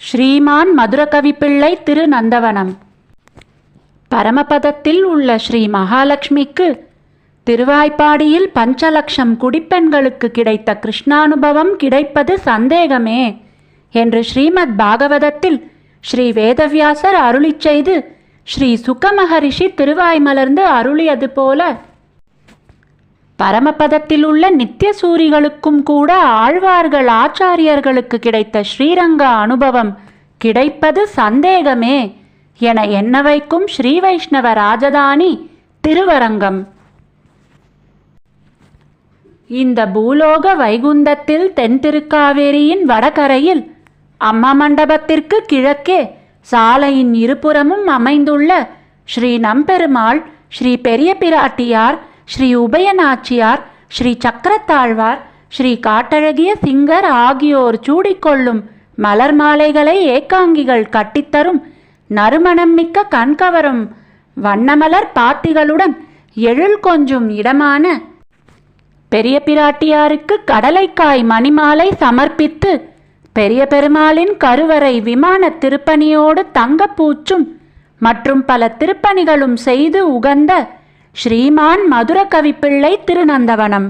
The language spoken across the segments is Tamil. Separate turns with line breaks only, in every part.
ஸ்ரீமான் மதுரகவிப்பிள்ளை திரு நந்தவனம் பரமபதத்தில் உள்ள ஸ்ரீ மகாலட்சுமிக்கு திருவாய்ப்பாடியில் பஞ்சலட்சம் குடிப்பெண்களுக்கு கிடைத்த கிருஷ்ணானுபவம் கிடைப்பது சந்தேகமே என்று ஸ்ரீமத் பாகவதத்தில் ஸ்ரீ வேதவியாசர் அருளிச் செய்து ஸ்ரீ சுகமகரிஷி திருவாய்மலர்ந்து அருளியது போல பரமபதத்தில் உள்ள நித்திய சூரிகளுக்கும் கூட ஆழ்வார்கள் ஆச்சாரியர்களுக்கு கிடைத்த ஸ்ரீரங்க அனுபவம் கிடைப்பது சந்தேகமே என எண்ண வைக்கும் ஸ்ரீ வைஷ்ணவ ராஜதானி திருவரங்கம். இந்த பூலோக வைகுந்தத்தில் தென்திருக்காவேரியின் வடகரையில் அம்மா மண்டபத்திற்கு கிழக்கே சாலையின் இருபுறமும் அமைந்துள்ள ஸ்ரீ நம்பெருமாள் ஸ்ரீ பெரிய பிராட்டியார் ஸ்ரீ உபயநாச்சியார் ஸ்ரீ சக்கரத்தாழ்வார் ஸ்ரீ காட்டழகிய சிங்கர் ஆகியோர் சூடிக்கொள்ளும் மலர் மாலைகளை ஏகாங்கிகள் கட்டித்தரும் நறுமணம் மிக்க கண்கவரும் வண்ணமலர் பாத்திகளுடன் எழில் கொஞ்சும் இடமான பெரிய பிராட்டியாருக்கு கடலைக்காய் மணிமாலை சமர்ப்பித்து பெரிய பெருமாளின் கருவறை விமான திருப்பணியோடு தங்கப்பூச்சும் மற்றும் பல திருப்பணிகளும் செய்து உகந்த ஸ்ரீமான் மதுரகவிப்பிள்ளை திருநந்தவனம்.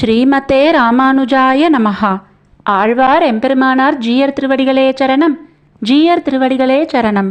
ஸ்ரீமதே ராமானுஜாய நமஹா. ஆழ்வார் எம்பெருமானார் ஜீயர் திருவடிகளே சரணம். ஜீயர் திருவடிகளே சரணம்.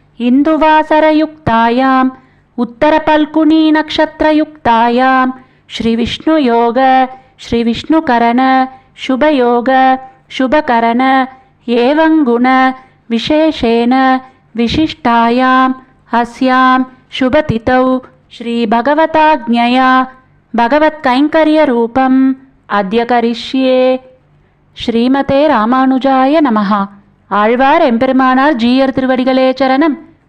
इन्दुवासरयुक्तायाम् उत्तरपल्कुनीनक्षत्रयुक्तायां श्रीविष्णुयोग श्रीविष्णुकरण शुभयोग शुभकरण एवङ्गुण विशेषेण विशिष्टायाम् अस्यां शुभतिथौ श्रीभगवताज्ञया भगवत्कैङ्कर्यरूपम् अद्य करिष्ये ஸ்ரீமதே ராமானுஜாய நமஹா ஆழ்வார் எம்பெருமானார் ஜீயர் திருவடிகளே சரணம்